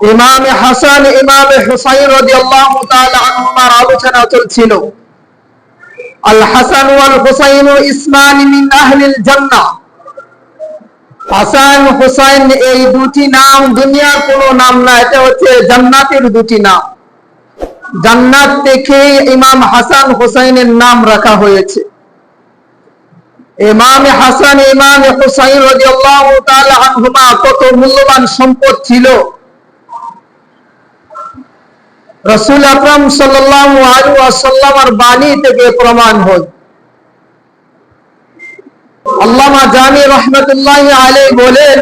ইমাম হাসান, ইমাম হুসাইন রাদিয়াল্লাহু তাআলা আনহুমার আলোচনা চলছিল। আল হাসান ওয়াল হুসাইন ইসমান মিন আহলিল জান্নাহ। হাসান, হুসাইন এই দুটি নাম দুনিয়ার কোনো নাম না, এটা হচ্ছে জান্নাতের দুটি নাম। জান্নাত থেকে ইমাম হাসান, হুসাইনের নাম রাখা হয়েছে। ইমাম হাসান, ইমাম হুসাইন রাদিয়াল্লাহু তাআলা আনহুমা কত মূল্যবান সম্পদ ছিল। রসুল আকরাম ওয়াসাল্লামের বাণী থেকে প্রমাণ হয় আল্লামা জামি রহমতুল্লাহ আলাইহি বলেন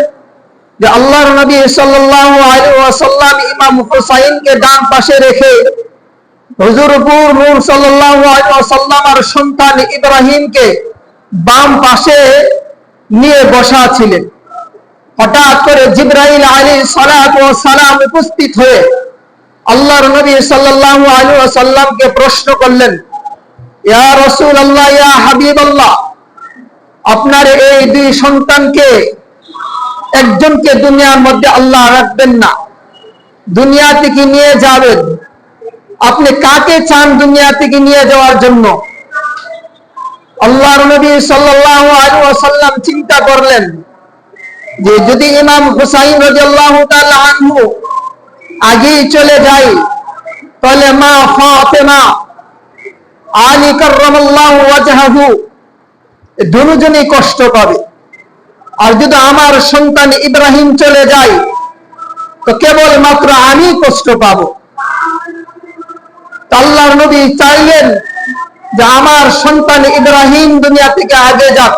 যে আল্লাহর নবী সাল্লাল্লাহু আলাইহি ওয়াসাল্লাম ইমাম হুসাইনকে ডান পাশে রেখে হুজুরপুর নূর সাল্লাল্লাহু আলাইহি ওয়াসাল্লামের সন্তান ইব্রাহিমকে বাম পাশে নিয়ে বসা ছিলেন। হঠাৎ করে জিব্রাইল আলাইহিস সালাতু ওয়াস সালাম উপস্থিত হয়ে আল্লাহর নবী সাল্লাল্লাহু আলাইহি ওয়াসাল্লামকে প্রশ্ন করলেন, ইয়া রাসূলুল্লাহ, ইয়া হাবিবাল্লাহ, আপনার এই দুই সন্তানকে একজনকে দুনিয়ার মধ্যে আল্লাহ রাখবেন না দুনিয়া থেকে নিয়ে যাবেন? আপনি কাকে চান দুনিয়া থেকে নিয়ে যাওয়ার জন্য? আল্লাহর নবী সাল্লাল্লাহু আলাইহি ওয়াসাল্লাম চিন্তা করলেন যে যদি ইমাম হুসাইন রাদিয়াল্লাহু তাআলা আনহু আগেই চলে যায় তাহলে মা ফাতেমা আলী কার্রামাল্লাহু ওয়াজহাহু দুজনেই কষ্ট পাবে আর যদি আমার সন্তান ইব্রাহিম চলে যায় তো কেবল মাত্র আমি কষ্ট পাবো আল্লাহর নবী চাইলেন যে আমার সন্তান ইব্রাহিম দুনিয়া থেকে আগে যাক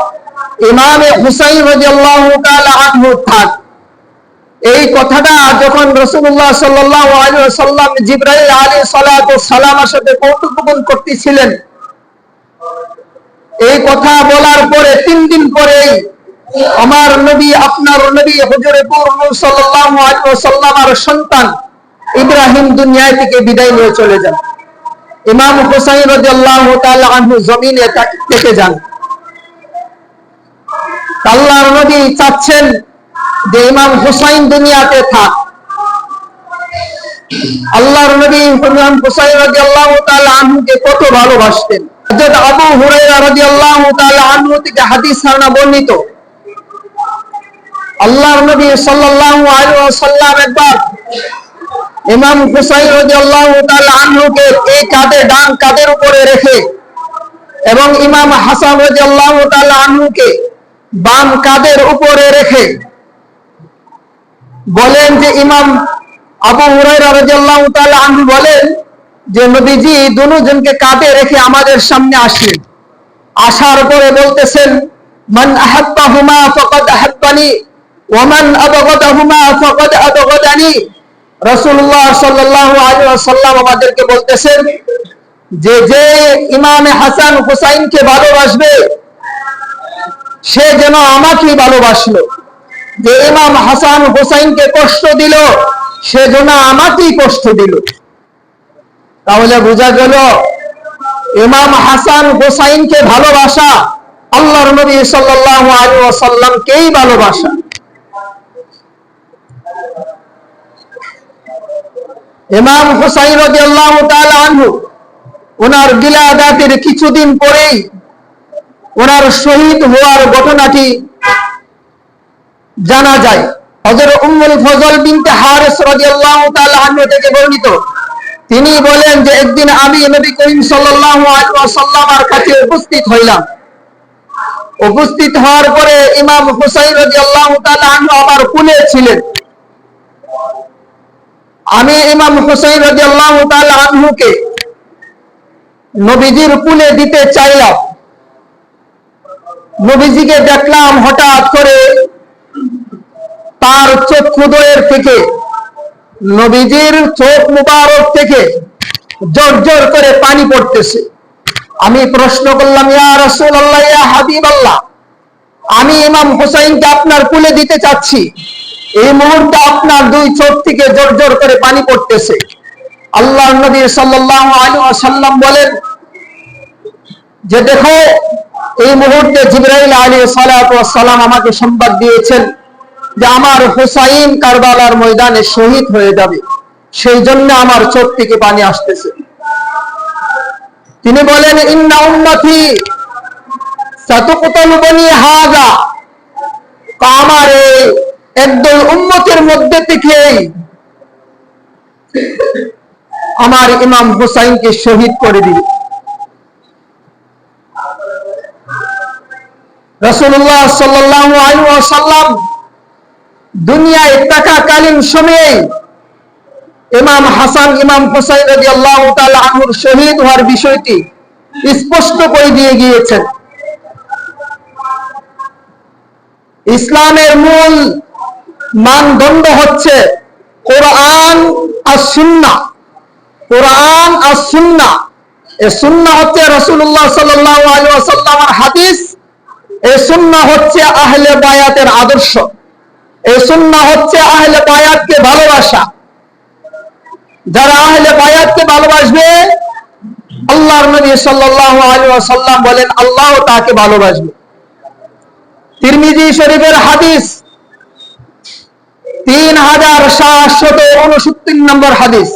ইমামে হুসাইন রাদিয়াল্লাহু তাআলা আনহু থাক এই কথাটা যখন রসুল্লাহ সাল্লাম জিব্রাহিম আলী সালামের সাথে কৌতুকপন করতেছিলেন, এই কথা বলার পরে তিন দিন পরেই আমার নবী, আপনার নবী হজরে সাল্লামার সন্তান ইব্রাহিম দুনিয়ায় থেকে বিদায় নিয়ে চলে যান। ইমাম হুসাইন রাদিয়াল্লাহু তাআলা আনহু জমিনে থেকে যান। আল্লাহর নবী চাচ্ছেন যে ইমাম হুসাইন দুনিয়াতে থাক। আল্লাহর নবী ইমাম হুসাইন রাদিয়াল্লাহু তাআলা আনহুকে কত ভালোবাসতেন। হযরত আবু হুরায়রা রাদিয়াল্লাহু তাআলা আনহু থেকে হাদিস হানা বর্ণিত। আল্লাহর নবী সাল্লাল্লাহু আলাইহি ওয়াসাল্লাম একবার ইমাম হুসাইন রাদিয়াল্লাহু তাআলা আনহুকে এই কাঁধে ডান কাঁধের উপরে রেখে এবং ইমাম হাসান রাদিয়াল্লাহু তাআলা আনহুকে বাম কাঁধের উপরে রেখে বলেন যে ইমাম আবু রাদিয়াল্লাহু তাআলা আনহু বলেন যে নবীজি দুজনকে কাঁধে রেখে আমাদের সামনে আসলেন। আসার পরে বলতেছেন, মান আহাব্বাহুমা ফাকাদ আহাব্বানি ওয়া মান আবগাদাহুমা ফাকাদ আবগাদানি। রাসূলুল্লাহ সাল্লাল্লাহু আলাইহি ওয়াসাল্লাম আমাদেরকে বলতেছেন, যে যে ইমামে হাসান হুসাইনকে ভালোবাসবে, সে যেন আমাকেই ভালোবাসলো। যে ইমাম হাসান হুসাইনকে কষ্ট দিল, সেজন্য আমাকেই কষ্ট দিল। তাহলে বোঝা গেল, ইমাম হাসান হুসাইনকে ভালোবাসা আল্লাহর নবী সাল্লাল্লাহু আলাইহি ওয়াসাল্লামকেই ভালোবাসা। ইমাম হুসাইন রাদিয়াল্লাহু তাআলা আনহু, ওনার বিলাদাতের কিছুদিন পরেই ওনার শহীদ হওয়ার ঘটনাটি জানা যায়। হযরত উম্মুল ফজল বিনতে হারিস রাদিয়াল্লাহু তাআলা আনহু থেকে বর্ণিত। তিনি বলেন যে একদিন আমি নবী করিম সাল্লাল্লাহু আলাইহি ওয়াসাল্লামের কাছে উপস্থিত হইলাম। উপস্থিত হওয়ার পরে ইমাম হুসাইন রাদিয়াল্লাহু তাআলা আনহু আমার কুলে ছিলেন। আমি ইমাম হুসাইন রাদিয়াল্লাহু তাআলা আনহুকে নবীজির কুলে দিতে চাইলাম। নবীজিকে দেখলাম হঠাৎ করে তার চক্ষুদয়ের থেকে, নবীজির চোখ মুবারক থেকে জোর জোর করে পানি পড়তেছে। আমি প্রশ্ন করলাম, ইয়া রাসূলুল্লাহ, ইয়া হাবিবাল্লাহ, আমি ইমাম হুসাইনকে আপনার কুলে দিতে চাচ্ছি। এই মুহূর্তে আপনার দুই চোখ থেকে জোর জোর করে পানি পড়তেছে। আল্লাহ নবী সাল্লাল্লাহু আলাইহি ওয়াসাল্লাম বলেন, যে দেখো, এই মুহূর্তে জিবরাইল আলী সালাম আমাকে সংবাদ দিয়েছেন। যে আমার হুসাইন কারবালার ময়দানে শহীদ হয়ে যাবে, সেই জন্য আমার চোখ থেকে পানি আসতেছে। তিনি বলেন, ইন্না বনি হাজা। আমার এই একদল মধ্যে আমার ইমাম হুসাইনকে শহীদ করে রসুল্লাহ সাল্লাম দুনিয়ায় থাকাকালীন সময়ে ইমাম হাসান, ইমাম হুসাইন রাজি আল্লাহ আহুর শহীদ হওয়ার বিষয়টি স্পষ্ট করে দিয়ে গিয়েছেন। ইসলামের মূল মানদণ্ড হচ্ছে কোরআন আর সুন্না কোরআন আর সুন্না এ সুন্না হচ্ছে রসুল্লাহ সাল্লাহ আলী আসাল্লামার হাদিস, এ সুন্না হচ্ছে আহলে বায়াতের আদর্শ। এ সুন্না হচ্ছে আহলে বায়াতকে ভালোবাসা যারা আহলে বায়াতকে ভালোবাসবে আল্লাহর নবী সাল্লাল্লাহু আলাইহি ওয়াসাল্লাম বলেন আল্লাহ তাকে ভালোবাসবে তিরমিজি শরীফের হাদিস তিন হাজার সাতশত উনসত্তর নম্বর হাদিস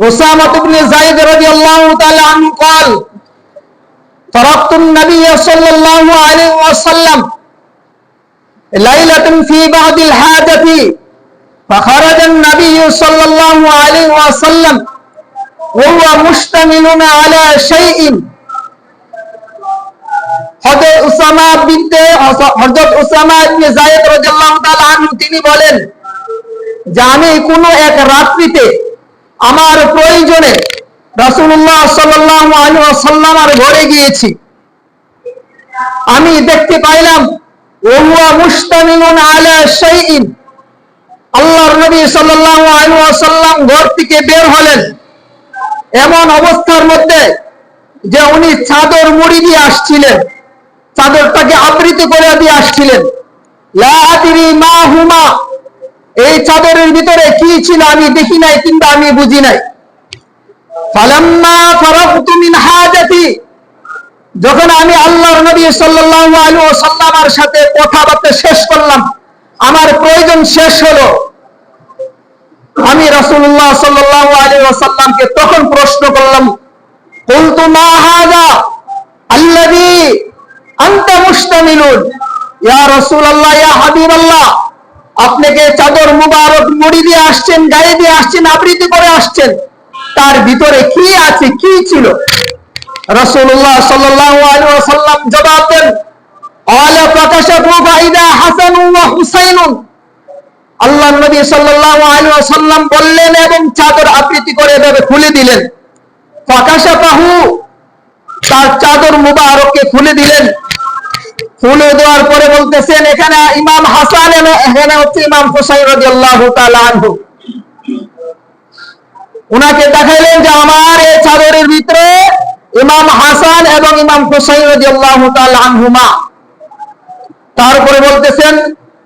ওসামা ইবনে যায়েদ রাদিয়াল্লাহু তাআলা আনহু قال تركت النبي صلى الله عليه وسلم ليلة في بعض الحاجة فخرج النبي صلى الله عليه وسلم وهو مشتمل على شيء হযরত উসামা বিনতে হযরত উসামা ইবনে যায়েদ রাদিয়াল্লাহু তাআলা আনহু তিনি বলেন যে আমি কোনো এক রাত্রিতে আমার প্রয়োজনে ঘরে গিয়েছি। আমি দেখতে পাইলাম আল্লাহর নবী ওয়াসাল্লাম ঘর থেকে বের হলেন। এমন অবস্থার মধ্যে যে উনি চাদর মুড়ি দিয়ে আসছিলেন, চাদরটাকে আবৃত করে দিয়ে আসছিলেন। মা হুমা, এই চাদরের ভিতরে কি ছিল আমি দেখি নাই কিংবা আমি বুঝি নাই। যখন আমি আল্লাহর নবী সাল্লাল্লাহু সাথে কথাবার্তা শেষ করলাম, আমার প্রয়োজন শেষ হলো। আমি রাসূলুল্লাহ সাল্লাল্লাহু আলাইহি তখন প্রশ্ন করলাম, কুলতু মা ইয়া ইয়া হাবিবাল্লাহ, আপনি কে চাদর মুবারক মুড়ি দিয়ে আসছেন, গায়ে দিয়ে আসছেন, আবৃত্তি করে আসছেন? তার ভিতরে কি আছে, কি ছিল? আলাইহি ওয়াসাল্লাম জবাব দেন আল্লাহ নবী সাল্লাল্লাহু আলাইহি ওয়াসাল্লাম বললেন এবং চাদর আবৃত্তি করে এভাবে খুলে দিলেন। ফাকাশাফাহু, তার চাদর মুবারককে খুলে দিলেন। খুলে দেওয়ার পরে বলতেছেন, এখানে ইমাম হাসান এখানে হচ্ছে ইমাম হুসাইন রাদিয়াল্লাহু তাআলা আনহু। উনাকে দেখাইলেন যে আমার এই চাদরের ভিতরে ইমাম হাসান এবং ইমাম হুসাইন রাদিয়াল্লাহু তাআলা আনহুমা। তারপরে বলতেছেন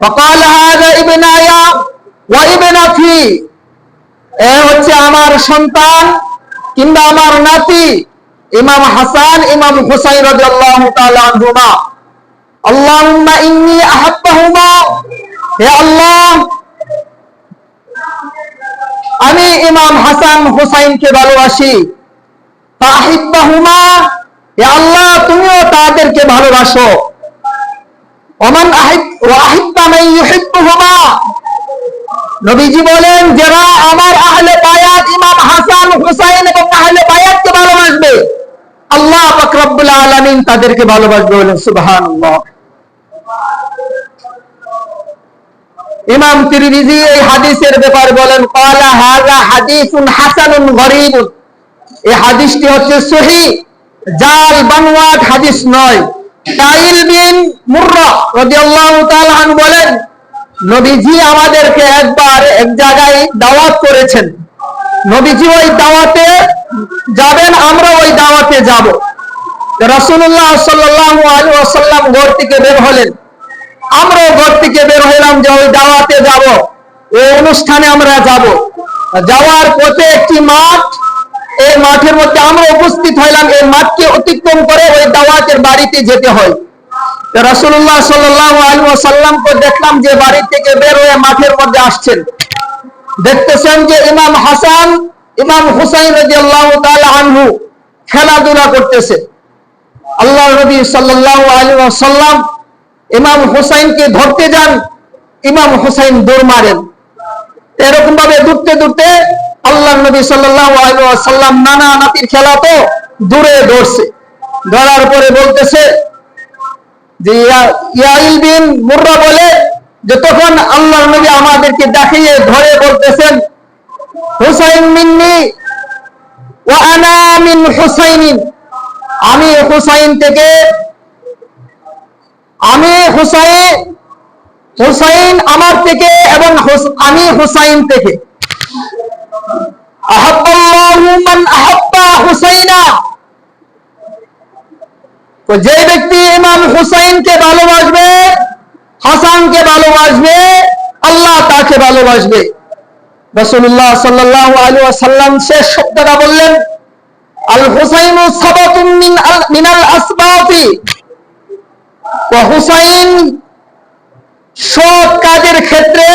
ফাকাল হাযা ইবনায়া ওয়া ইবনাতি এ হচ্ছে আমার সন্তান কিংবা আমার নাতি ইমাম হাসান, ইমাম হুসাইন রাদিয়াল্লাহু তাআলা আনহুমা। আল্লাহুম্মা ইন্নী আহাব্বাহুমা। হে আল্লাহ আমি ইমাম হাসান হুসাইনকে ভালোবাসি। তাহিব্বাহুমা, হে আল্লাহ, তুমিও তাদেরকে ভালোবাসো। মান ইউহিব্বুহুমা। নবীজি বলেন, যারা আমার আহলে বায়াত, ইমাম হাসান হুসাইন এবং আহলে বায়াতকে ভালোবাসবে, আল্লাহ পাক রব্বুল আলামিন তাদেরকে ভালোবাসবে বলেন, সুবহানাল্লাহ। ইমাম তিরমিজি এই হাদিসের ব্যাপারে বলেন ক্বালা হাযা হাদিসুন হাসানুন গরীবুন। এই হাদিসটি হচ্ছে সহিহ জাল বানওয়াট হাদিস নয়। তাইল বিন মুররা রাদিয়াল্লাহু তাআলা আনহু বলেন, নবীজি আমাদেরকে একবার এক জায়গায় দাওয়াত করেছেন। নবীজি ওই দাওয়াতে যাবেন, আমরা ওই দাওয়াতে যাব। রাসূলুল্লাহ সাল্লাল্লাহু আলাইহি ওয়াসাল্লাম ঘর থেকে বের হলেন। আমরাও ঘর থেকে বের হইলাম যে ওই দাওয়াতে যাব। ওই অনুষ্ঠানে আমরা যাব। যাওয়ার পথে একটি মাঠ, এই মাঠের মধ্যে আমরা উপস্থিত হইলাম। এই মাঠকে অতিক্রম করে ওই দাওয়াতের বাড়িতে যেতে হয়। রাসুল্লাহ সাল্লামকে দেখলাম যে বাড়ি থেকে বের হয়ে মাঠের মধ্যে আসছেন। দেখতেছেন যে ইমাম হাসান, ইমাম হুসাইন আনহু খেলাধুলা করতেছে। আল্লাহ নবী সাল্লাল্লাহু আলাইহি ওয়াসাল্লাম ইমাম হুসাইনকে ধরতে যান, ইমাম হুসাইন দৌড় মারেন। এরকম ভাবে দূরতে দূরতে আল্লাহ নবী ওয়াসাল্লাম নানা নাতির খেলা তো দূরে দৌড়ছে। ধরার পরে বলতেছে যে, ইয়া- ইয়াইল বিন মুর্রা বলে যে, তখন আল্লাহ নবী আমাদেরকে দেখিয়ে ধরে বলতেছেন, হুসাইন মিন্নি ওয়া আনা মিন হুসাইনিন। আমি হুসাইন থেকে আমি হুসাইন হুসাইন আমার থেকে এবং আমি হুসাইন থেকে। হুসাইনা। যে ব্যক্তি ইমাম হুসাইনকে ভালোবাসবে, হাসানকে ভালোবাসবে, আল্লাহ তাকে ভালোবাসবে। রসুল্লাহ সাল্লাহ আলু শেষ শব্দটা বললেন আল হুসাইন মিন মিনাল আসবাতি। হুসাইন সৎ কাজের ক্ষেত্রে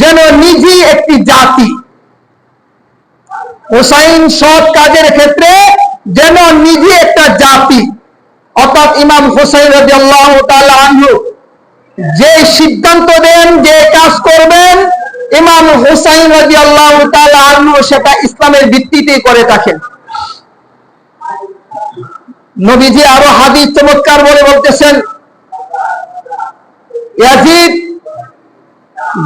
যেন নিজেই একটি জাতি। হুসাইন সৎ কাজের ক্ষেত্রে যেন নিজে একটা জাতি। অর্থাৎ ইমাম হুসাইন রাদিয়াল্লাহু তাআলা আনহু যে সিদ্ধান্ত দেন, যে কাজ করবেন, ইমাম হুসাইন রাদিয়াল্লাহু তাআলা আনহু সেটা ইসলামের ভিত্তিতেই করে থাকেন। নবীজি আরও হাদিস চমৎকার বলে বলতেছেন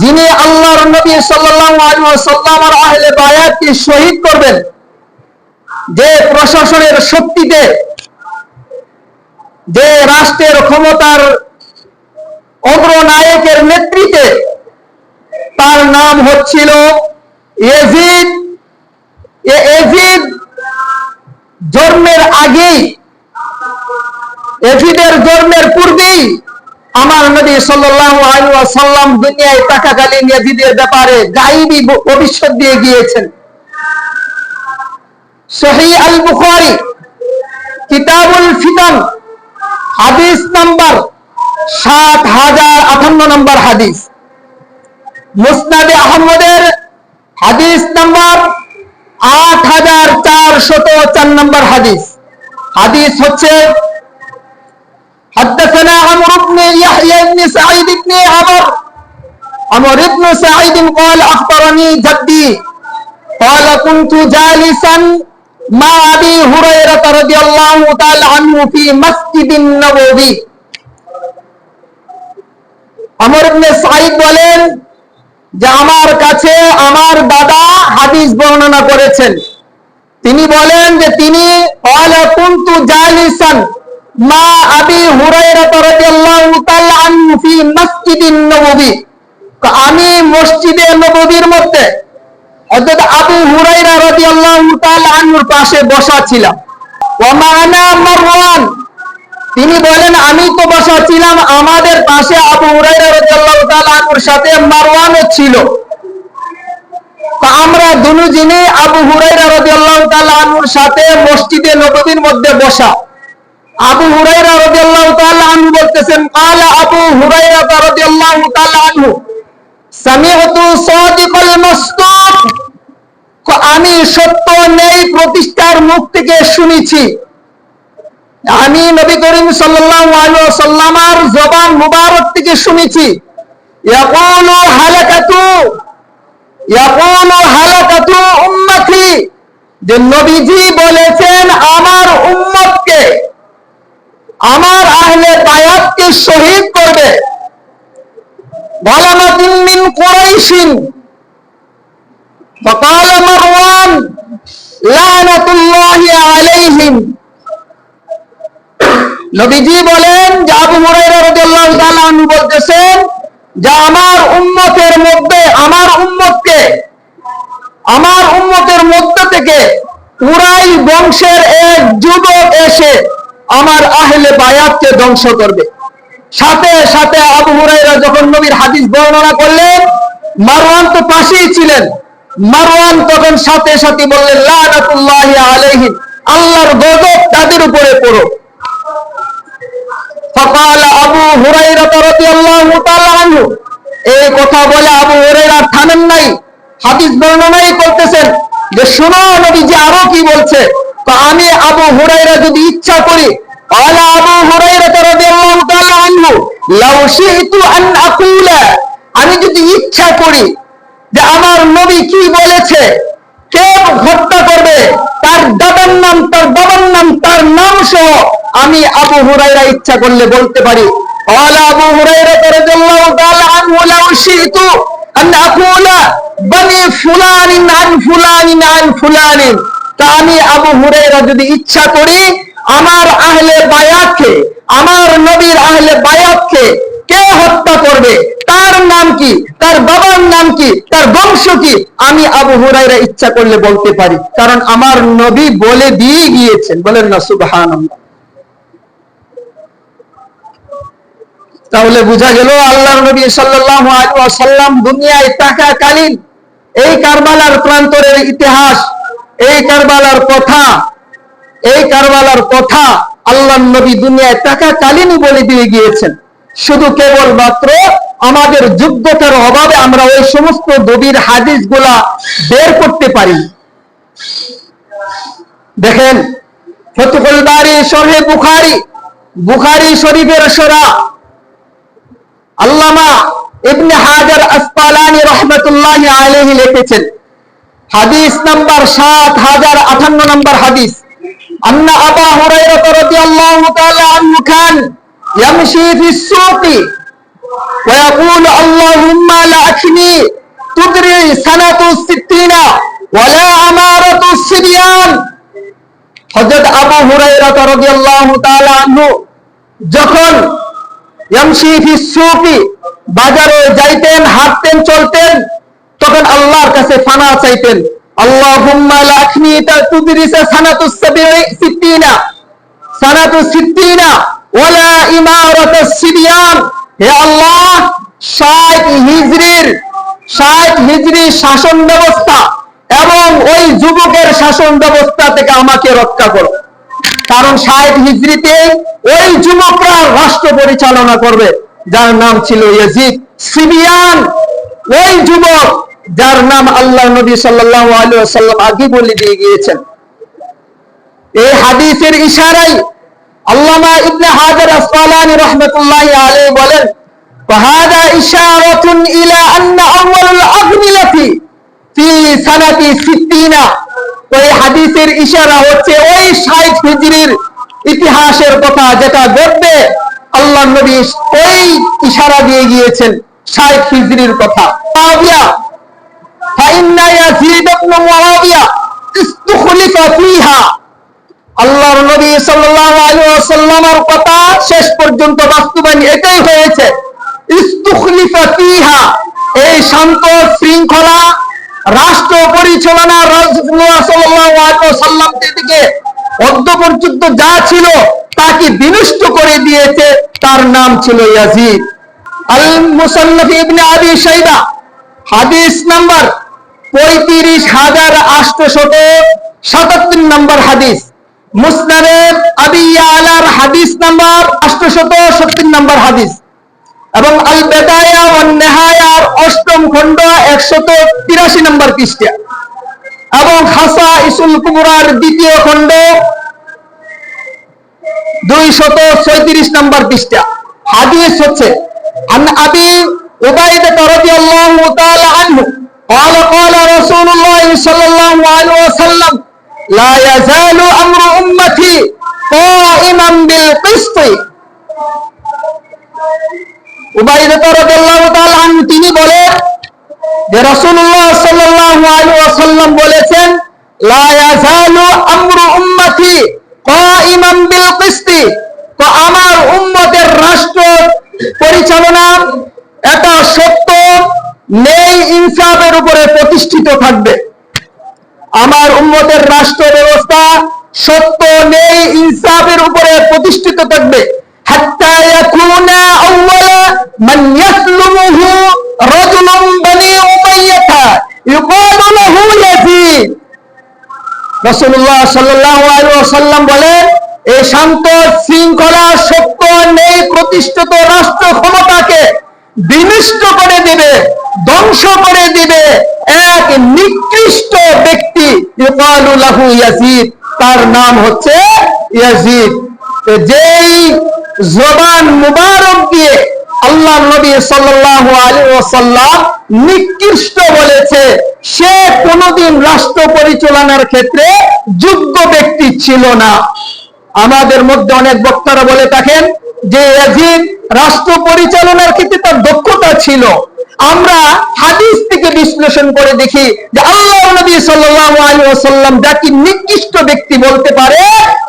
যিনি আল্লাহর নবী ওয়াসাল্লামের আহলে বায়াতকে শহীদ করবেন, যে প্রশাসনের শক্তিতে, যে রাষ্ট্রের ক্ষমতার অগ্রনায়কের নেতৃত্বে, তার নাম হচ্ছিল এজিদ এজিদ জন্মের আগেই এজিদের জন্মের পূর্বেই আমার নবী ওয়াসাল্লাম দুনিয়ায় থাকাকালীন এজিদের ব্যাপারে গায়েবী ভবিষ্যৎ দিয়ে গিয়েছেন। সহিহ আল বুখারী কিতাবুল ফিতান, হাদিস নাম্বার সাত হাজার আটান্ন নম্বর হাদিস। মুসনাদে আহমদের হাদিস নাম্বার আট হাজার চার শত চার নম্বর হাদিস। হাদিস হচ্ছে حدثنا عمرو بن يحيى بن سعيد بن عمر عمرو بن سعيد قال اخبرني جدي قال كنت جالسا مع ابي هريره رضي الله تعالى عنه في مسجد النبوي আমর ইবনে সাইদ বলেন যে আমার কাছে আমার দাদা হাদিস বর্ণনা করেছেন তিনি বলেন যে তিনি ক্বালা কুনতু জালিসান মা আবি হুরায়রা রাদিয়াল্লাহু তাআলা আনহু ফি মসজিদিন নববী। আমি মসজিদে নববীর মধ্যে অর্থাৎ আবু হুরায়রা রাদিয়াল্লাহু তাআলা আনহুর পাশে বসা ছিলাম। ওয়া মারওয়ান, তিনি বলেন, আমি তো বসা ছিলাম, আমাদের পাশে আবু হুরায়রা রাদিয়াল্লাহু তাআলা আনহুর সাথে মারওয়ানও ছিল। আমরা দুজনে আবু হুরায়রা রাদিয়াল্লাহু তাআলা আনহুর সাথে মসজিদে নববীর মধ্যে বসা। আবু হুরায়রা রাদিয়াল্লাহু তাআলা আনহু বলতেছেন قال আবু হুরায়রা রাদিয়াল্লাহু তাআলা আনহু সামি'তু সাদিকাল মাসদুক তো আমি সত্য নেই প্রতিষ্ঠার মুখ থেকে শুনেছি আমি নবী করিম সাল্লাল্লাহু আলাইহি ওয়াসাল্লামার জবান মুবারক থেকে শুনেছি ইয়াকুলু হালাকাতু ইয়াকুলু হালাকাতু উম্মতি যে নবীজি বলেছেন আমার উম্মতকে আমার আহলে বায়াতকে শহীদ করবে বালামাতিন মিন কুরাইশিন فقال مروان لعنة الله عليهم নবীজি বলেন যে আবু হুরায়রা রাদিয়াল্লাহু তাআলা আনহু বলতেছেন যে আমার উম্মতের মধ্যে আমার উম্মতকে আমার উম্মতের মধ্য থেকে উরাই বংশের এক যুবক এসে আমার আহলে বায়াতকে ধ্বংস করবে। সাথে সাথে আবু হুরাইরা যখন নবীর হাদিস বর্ণনা করলেন, মারওয়ান তো পাশেই ছিলেন। মারওয়ান তখন সাথে সাথে বললেন লাদাতুল্লাহ আলাইহি, আল্লাহর গজব তাদের উপরে পড়ো। فقال ابو হুরাইরা রাদিয়াল্লাহু তাআলা আনহু, এই কথা বলে আবু হুরাইরা থামেন নাই। হাদিস বর্ণনাই করতেছেন যে, শোনো নবী যে আরও কি বলছে? তো আমি আবু হুরাইরা যদি ইচ্ছা করি قال আবু হুরায়রা রাদিয়াল্লাহু তাআলা আনহু লাউ শি'তু আন আকুলা আমি যদি ইচ্ছা করি যে আমার নবী কি বলেছে কে হত্যা করবে তার দাদার নাম তার বাবার নাম তার নাম সহ আমি আবু হুরাইরা ইচ্ছা করলে বলতে পারি قال أبو هريرة رضي الله تعالى عنه لو شئت أن أقول بني فلان عن فلان عن فلان তা আমি আবু হুরাইরা যদি ইচ্ছা করি আমার আহলে বায়াতকে আমার নবীর আহলে বায়াতকে কে হত্যা করবে? তার নাম কি? তার বাবার নাম কি? তার বংশ কি? আমি আবু হুরাইরা ইচ্ছা করলে বলতে পারি। কারণ আমার নবী বলে দিয়ে গিয়েছেন। বলেন না, সুবহানাল্লাহ। তাহলে বোঝা গেল আল্লাহ নবী সাল্লাল্লাহু আলাইহি ওয়াসাল্লাম দুনিয়ায় থাকাকালীন এই কারবালার প্রান্তরের ইতিহাস, এই কারবালার কথা, এই কারবালার কথা আল্লাহ নবী দুনিয়ায় থাকাকালীনই বলে দিয়ে গিয়েছেন। শুধু কেবল মাত্র আমাদের যোগ্যতার অভাবে আমরা ওই সমস্ত গভীর হাদিসগুলা বের করতে পারি। দেখেন বুখারি বুখারি শরীফের সরা আল্লামা হাজার হাদিস নাম্বার সাত হাজার আটান্ন নম্বর হাদিস। أن أبا هريرة رضي الله تعالى عنه كان يمشي في السوق ويقول اللهم لأكني تدري سنة الستين ولا أمارة الصبيان হযরত আবু হুরায়রা রাদিয়াল্লাহু তাআলা আনহু যখন ইয়ামশি ফি সুকি বাজারে যাইতেন হাঁটতেন চলতেন তখন আল্লাহর কাছে ফানা চাইতেন আল্লাহুম্মা লাখনি তুদরিসা সানাতুস সিত্তিনা। সানাতুস সিত্তিনা ওয়ালা ইমারাতাস সিবিয়ান। হে আল্লাহ 60 হিজরির 60 হিজরি শাসন ব্যবস্থা এবং ওই যুবকের শাসন ব্যবস্থা থেকে আমাকে রক্ষা করো। কারণ ষাট হিজড়িতে ওই যুবকরা রাষ্ট্র পরিচালনা করবে, যার নাম ছিল ইয়াজিদ। সিবিয়ান, ওই যুবক যার নাম আল্লাহ নবী সাল্লাল্লাহু আলাইহি ওয়াসাল্লাম আগে বলে দিয়ে গিয়েছেন এই হাদিসের ইশারায় আল্লামা ইবনে হাজার আসকালানি রাহমাতুল্লাহি আলাইহি বলেন فهذا إشارة إلى أن أول الأغنية في سنة ستين ওই হাদিসের ইশারা হচ্ছে ওই ষাট হিজরির ইতিহাসের কথা যেটা ঘটবে আল্লাহ নবী ওই ইশারা দিয়ে গিয়েছেন ষাট হিজরির কথা পর্যন্ত রাষ্ট্র পরিচালনা পর্যন্ত যা ছিল তাকে বিনষ্ট করে দিয়েছে, তার নাম ছিল ইয়াজিদ। আল মুসান্নাফ ইবনে আবি শাইবা, হাদিস নাম্বার পঁয়ত্রিশ হাজার আটশত সাতাত্তর নম্বর হাদিস। মুসনাদে আবি হাদিস নাম্বার আটশত সত্তর নম্বর হাদিস। এবং আল বেদায়া ও নেহায়ার অষ্টম খণ্ড একশত তিরাশি নম্বর পৃষ্ঠা। এবং হাসা ইসুল কুমরার দ্বিতীয় খণ্ড দুই শত ছয়ত্রিশ নম্বর পৃষ্ঠা। হাদিস হচ্ছে, আন আবি উবাইদা রাদিয়াল্লাহু তাআলা আনহু قال قال رسول الله صلى الله عليه وسلم لا يزال امر امتي قائما بالقسط উবাইদা রাদিয়াল্লাহু তাআলা আনহু তিনি বলেন যে রাসূলুল্লাহ সাল্লাল্লাহু আলাইহি ওয়াসাল্লাম বলেছেন লা ইয়াজালু আমরু উম্মতি কাইমান বিল কিসতি তো আমার উম্মতের রাষ্ট্র পরিচালনা এটা সত্য নেই ইনসাফের উপরে প্রতিষ্ঠিত থাকবে। আমার উম্মতের রাষ্ট্র ব্যবস্থা সত্য নেই ইনসাফের উপরে প্রতিষ্ঠিত থাকবে। শান্ত, শৃঙ্খলা, সত্য নেই প্রতিষ্ঠিত রাষ্ট্র ক্ষমতাকে বিনষ্ট করে দিবে। ধ্বংস করে দিবে। এক নিকৃষ্ট ব্যক্তি তার নাম হচ্ছে যেই জবান মুবারক দিয়ে আল্লাহ নবী ওয়াসাল্লাম নিকৃষ্ট বলেছে, সে কোনোদিন রাষ্ট্র পরিচালনার ক্ষেত্রে যোগ্য ব্যক্তি ছিল না। আমাদের মধ্যে অনেক বক্তারা বলে থাকেন যে রাষ্ট্র পরিচালনার ক্ষেত্রে তার দক্ষতা ছিল। আমরা হাদিস থেকে বিশ্লেষণ করে দেখি যে আল্লাহ নবী সাল্লাল্লাহু আলাইহি ওয়াসাল্লাম যাকে নিকৃষ্ট ব্যক্তি বলতে পারে,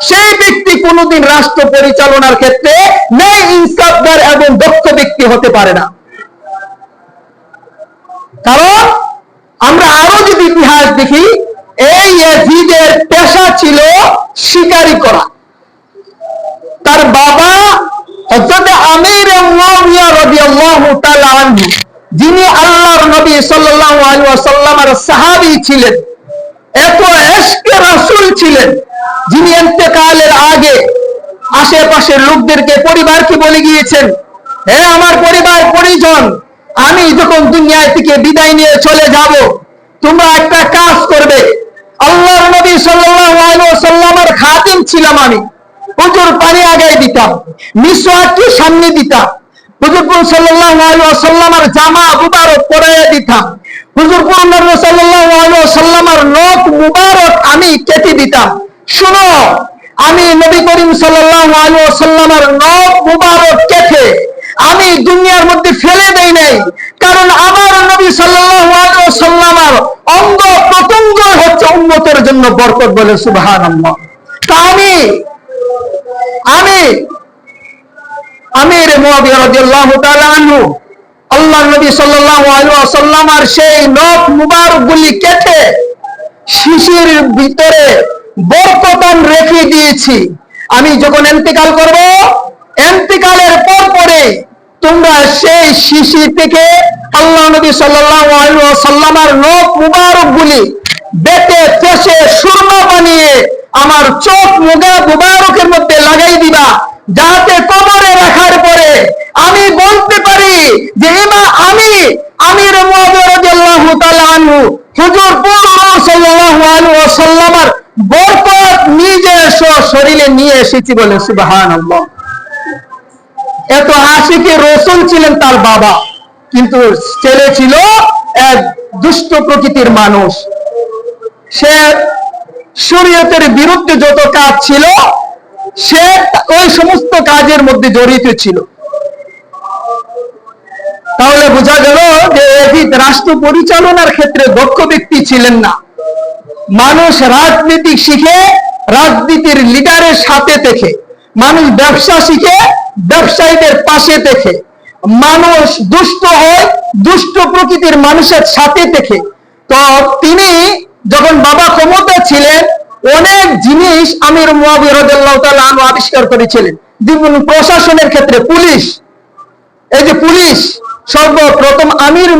সেই ব্যক্তি কোনোদিন রাষ্ট্র পরিচালনার ক্ষেত্রে ন্যায় ইনসাফদার এবং দক্ষ ব্যক্তি হতে পারে না। কারণ আমরা আরও যদি ইতিহাস দেখি, এই ইয়াজিদের পেশা ছিল শিকারি করা। তার বাবা হযরত আমির রাদিয়াল্লাহু তাআলা আনহু যিনি আল্লাহর নবী আলাইহি ওয়াসাল্লামের সাহাবী ছিলেন, এত এশকে রাসূল ছিলেন, যিনি ইন্তেকালের আগে আশেপাশের লোকদেরকে পরিবারকে বলে গিয়েছেন? হে আমার পরিবার, পরিজন, আমি যখন দুনিয়া থেকে বিদায় নিয়ে চলে যাব, তোমরা একটা কাজ করবে। আল্লাহর নবী ওয়াসাল্লামের খাতিম ছিলাম আমি। প্রচুর পানি আগায় দিতাম মিসওয়াককে সামনে দিতাম। হুজুরপুর জামা মুবারক পরাইয়া দিতাম। হুজুরপুর নখ মুবারক আমি কেটে দিতাম। শুনো, আমি নবী করিম নখ মুবারক কেটে আমি দুনিয়ার মধ্যে ফেলে দেই নাই। কারণ আমার নবী আলাইহি অঙ্গ প্রত্যঙ্গ হচ্ছে উম্মতের জন্য বরকত বলে তা আমি আমি আমির আল্লাহ নবী আর সেই নখ মুবারক গুলি কেটে শিশির ভিতরে বরকতান রেখে দিয়েছি। আমি যখন ইন্তেকাল করব, ইন্তেকালের পর পরে তোমরা সেই শিশির থেকে আল্লাহ নবী ওয়াসাল্লামের নখ মুবারক গুলি বেটে চেষে সুরমা বানিয়ে আমার চোখ মুগা মুবারকের মধ্যে লাগাই দিবা, যাতে কবরে রাখার পরে আমি বলতে পারি যে আমি আমির মুআবিয়া রাদিয়াল্লাহু তাআলা আনহু, হুজুর পূর্ণ সাল্লাল্লাহু আলাইহি ওয়াসাল্লামের বরকত নিজে শরীরে নিয়ে এসেছি বলে সুবহানাল্লাহ। এত আশিকে রসুল ছিলেন তার বাবা? কিন্তু ছেলে ছিল এক দুষ্ট প্রকৃতির মানুষ। সে শরীয়তের বিরুদ্ধে যত কাজ ছিল, সে ওই সমস্ত কাজের মধ্যে জড়িত ছিল। তাহলে বোঝা গেল যে এজিদ রাষ্ট্র পরিচালনার ক্ষেত্রে দক্ষ ব্যক্তি ছিলেন না। মানুষ রাজনীতি শিখে, রাজনীতির লিডারের সাথে দেখে, মানুষ ব্যবসা শিখে, ব্যবসায়ীদের পাশে দেখে, মানুষ দুষ্ট হয়, দুষ্ট প্রকৃতির মানুষের সাথে দেখে। তো তিনি যখন বাবা ক্ষমতা ছিলেন, অনেক জিনিস আমির আবিষ্কার করেছিলেন। যেমন প্রশাসনের ক্ষেত্রে পুলিশ। এই যে পুলিশ সর্বপ্রথম আমির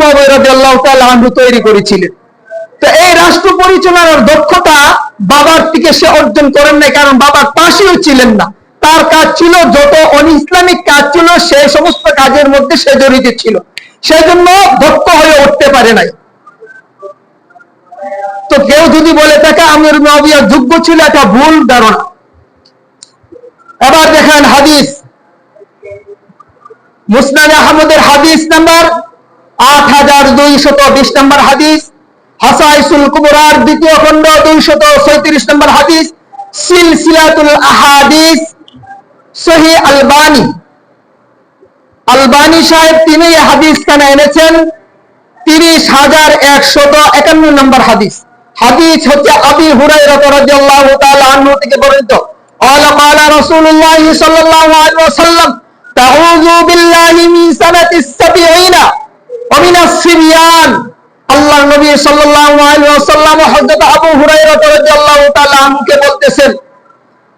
আনহু তৈরি করেছিলেন। তো এই রাষ্ট্র পরিচালনার দক্ষতা বাবার থেকে সে অর্জন করেন নাই, কারণ বাবার পাশেও ছিলেন না। তার কাজ ছিল, যত অন ইসলামিক কাজ ছিল সেই সমস্ত কাজের মধ্যে সে জড়িত ছিল। সেই জন্য দক্ষ হয়ে উঠতে পারে নাই। তো কেউ যদি বলে থাকে আমির মুয়াবিয়া যোগ্য ছিল একটা ভুল ধারণা। এবার দেখেন হাদিস। মুসনাদ আহমদের হাদিস নাম্বার আট হাজার দুইশত বিশ নম্বর হাদিস হাসাইসুল কুবরার দ্বিতীয় খণ্ড দুইশত ছয়ত্রিশ নম্বর হাদিস সিলসিলাতুল আহাদিস সহি আলবানি আলবানি সাহেব তিনি এই হাদিস খানে এনেছেন তিরিশ হাজার একশত একান্ন নম্বর হাদিস হাদিস হচ্ছে আবি হুরাইরা রাদিয়াল্লাহু তাআলা আনহু থেকে বর্ণিত قال قال رسول الله صلى الله عليه وسلم তাউযু বিল্লাহি মিন সানাতি সাবিঈনা ওয়া মিনাস সিবিয়ান আল্লাহর নবী সাল্লাল্লাহু আলাইহি ওয়াসাল্লাম হযরত আবু হুরায়রা রাদিয়াল্লাহু তাআলা আনহুকে বলতেছেন,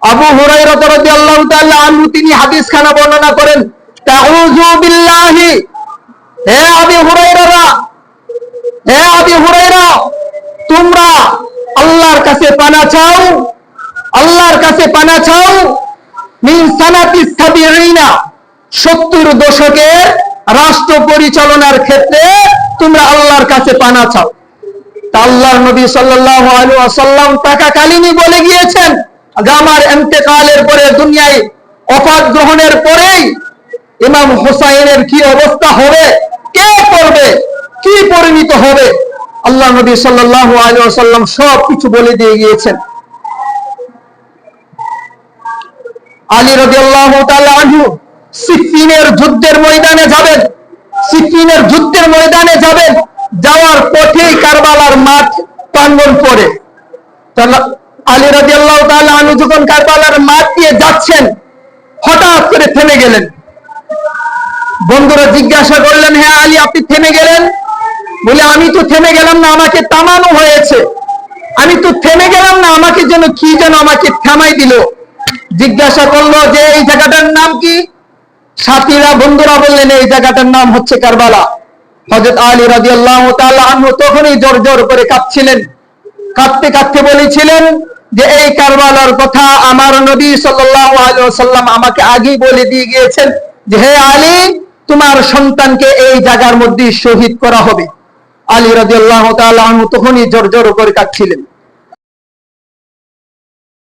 আবু হুরায়রা রাদিয়াল্লাহু তাআলা আনহু তিনি হাদিসখানা বর্ণনা করেন, তাউযু বিল্লাহি। হে আবু হুরায়রা হে আবু হুরায়রা, তোমরা আল্লাহর কাছে পানা চাও, আল্লাহর কাছে পানা চাও, মিন সানাতি সাবিঈনা। সত্তর দশকে রাষ্ট্র পরিচালনার ক্ষেত্রে তোমরা আল্লাহর কাছে পানা চাও। আল্লাহর নবী আলাইহি ওয়াসাল্লাম টাকাকালীনই বলে গিয়েছেন যে আমার ইন্তেকালের পরে দুনিয়ায় অপাত গ্রহণের পরেই ইমাম হোসাইনের কি অবস্থা হবে, কে করবে কি পরিণত হবে, আল্লাহ নবী সাল্লাল্লাহু আলাইহি সব কিছু বলে দিয়ে গিয়েছেন। আলী রাদিয়াল্লাহু তাআলা সিফিনের যুদ্ধের ময়দানে যাবেন। সিফিনের যুদ্ধের ময়দানে যাবেন। যাওয়ার পথেই কারবালার মাঠ প্রাঙ্গণ পড়ে। আলী রাদিয়াল্লাহু তাআলা আনহু যখন কারবালার মাঠ দিয়ে যাচ্ছেন, হঠাৎ করে থেমে গেলেন। বন্ধুরা জিজ্ঞাসা করলেন হ্যাঁ আলী, আপনি থেমে গেলেন? বলে, আমি তো থেমে গেলাম না, আমাকে তামানো হয়েছে। আমি তো থেমে গেলাম না, আমাকে যেন কি যেন আমাকে থামাই দিল? জিজ্ঞাসা করল যে, এই জায়গাটার নাম কি? সাথীরা, বন্ধুরা বললেন, এই জায়গাটার নাম হচ্ছে কারবালা। হজরত আলী রাজি আল্লাহ তখনই জোর জোর করে কাঁদছিলেন। কাঁদতে কাঁদতে বলেছিলেন যে, এই কারবালার কথা আমার নবী ওয়াসাল্লাম আমাকে আগেই বলে দিয়ে গিয়েছেন যে, হে আলী, তোমার সন্তানকে এই জায়গার মধ্যে শহীদ করা হবে। আলী তাআলা আনহু তখনই জোর জোর করে কাঁদছিলেন।